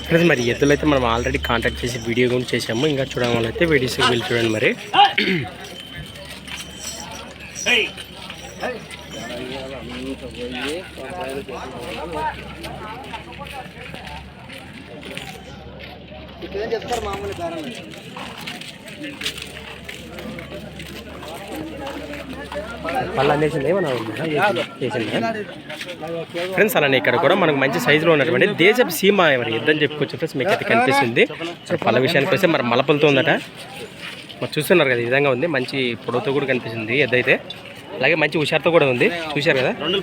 Friends మరి ఎద్దులు అయితే మనం ఆల్రెడీ కాంటాక్ట్ చేసి వీడియో కూడా చేసాము ఇంకా చూడడం వల్ల అయితే వీడియోస్ వెళ్ళి చూడండి మరి. ఇక్కడ చెప్తారు మామూలు కారణం మళ్ళీ అందేసింది ఏమన్నా ఫ్రెండ్స్ అలానే ఇక్కడ కూడా మనకు మంచి సైజులో ఉన్నటువంటి దేశపు సీమ మరి ఎద్దని చెప్పుకోవచ్చు ఫ్రెండ్స్ మీకు అయితే కనిపిస్తుంది. మరి పళ్ళ విషయానికి వస్తే మరి మలపలతో ఉందట. మరి చూస్తున్నారు కదా ఈ విధంగా ఉంది. మంచి పొడవుతో కూడా కనిపిస్తుంది ఎద్దయితే అలాగే మంచి హుషారుతో కూడా ఉంది. చూశారు కదా? రెండు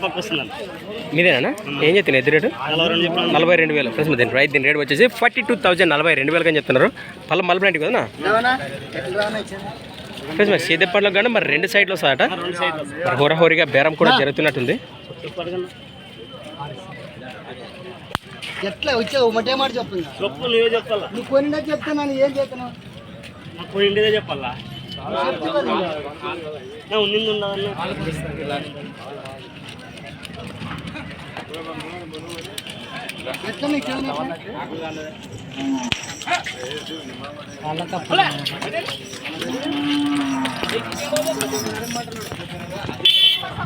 మీదేనా? ఏం చెప్తున్నారు ఎద్దు రేటు? నలభై రెండు రెండు వేలు. ఫ్రెండ్స్ దీని రైట్ దీని రేట్ వచ్చేసి ఫార్టీ టూ థౌసండ్ నలభై రెండు వేలు అని చెప్తున్నారు. పళ్ళ కదా ఎట్లా రానా ఇచ్చింది ఫ్రెండ్స్ మరి సీదప్పట్లో కానీ మరి రెండు సైడ్లు రెండు మరి హోరహోరిగా బేరం కూడా జరుగుతున్నట్టుంది. ఎట్లా వచ్చే ఒకటే మాట చెప్తున్నా చెప్పు నువ్వే చెప్పాలా? నువ్వు కొనినా చెప్తున్నాను ఏం చేస్తున్నావు? నాకు పోయి ఇండిదే చెప్పాలా? Alat apa? Alat apa? ఉన్నింది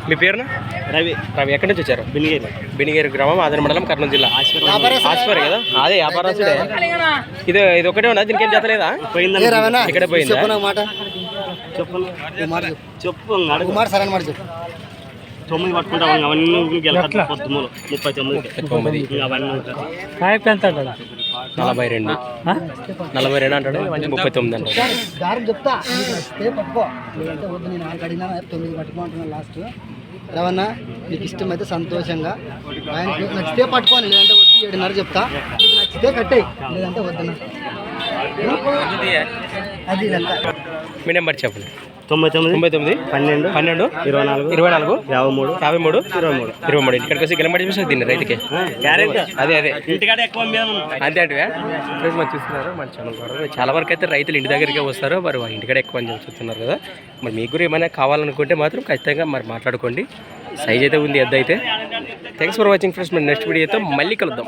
మీ పేరున? రవి. రవి ఎక్కడి నుంచి వచ్చారు? బినిగేరి. బినిగేరు గ్రామం ఆదర మండలం కర్నూలు జిల్లా. ఆస్పర్ కదా? అదే వ్యాపారస్తుడే ఇది. ఇది ఒకటే ఉన్నా దీనికి ఏం జతలేదా పోయిందని రవణ ఇక్కడే పోయిందా? చెప్పు చెప్పు తొమ్మిది పట్టుకుంటాం అవన్నీ ముప్పై తొమ్మిది. అవన్నీ నలభై రెండు. నలభై రెండు అంటాడు మంచి ముప్పై తొమ్మిది అంటాడు. చెప్తా. నీకు నచ్చితే పట్టుకో. లేదంటే వద్దు నేను ఆరు అడిగినా తొమ్మిది పట్టుకో అంటున్నాను లాస్ట్ రవణ నీకు ఇష్టమైతే సంతోషంగా. ఆయనకు నచ్చితే పట్టుకోని లేదంటే వద్దు ఏడున్నర చెప్తా. నీకు నచ్చితే కట్టేయి లేదంటే వద్దన్నా. అది మీ నెంబర్ చెప్పండి. తొంభై తొమ్మిది తొంభై తొమ్మిది పన్నెండు పన్నెండు ఇరవై నాలుగు ఇరవై నాలుగు యాభై మూడు యాభై మూడు ఇరవై మూడు. ఇరవై మూడు. ఇక్కడికి వచ్చి గిలమడి చూసి దీన్ని రైతుకి అదే అదే. ఇంటికాడ ఎక్కువ అంతే అంటే మనం చూస్తున్నారు మన ఛానల్ చాలా వరకు అయితే రైతులు ఇంటి దగ్గరికి వస్తారు మరి ఇంటికాడ ఎక్కువ అని చూస్తున్నారు కదా. మరి మీకు కూడా ఏమైనా కావాలనుకుంటే మాత్రం ఖచ్చితంగా మరి మాట్లాడుకోండి. సైజ్ అయితే ఉంది ఎద్దు అయితే. థ్యాంక్స్ ఫర్ వాచింగ్ ఫ్రెండ్స్ మరి నెక్స్ట్ వీడియోతో మళ్ళీ కలుద్దాం.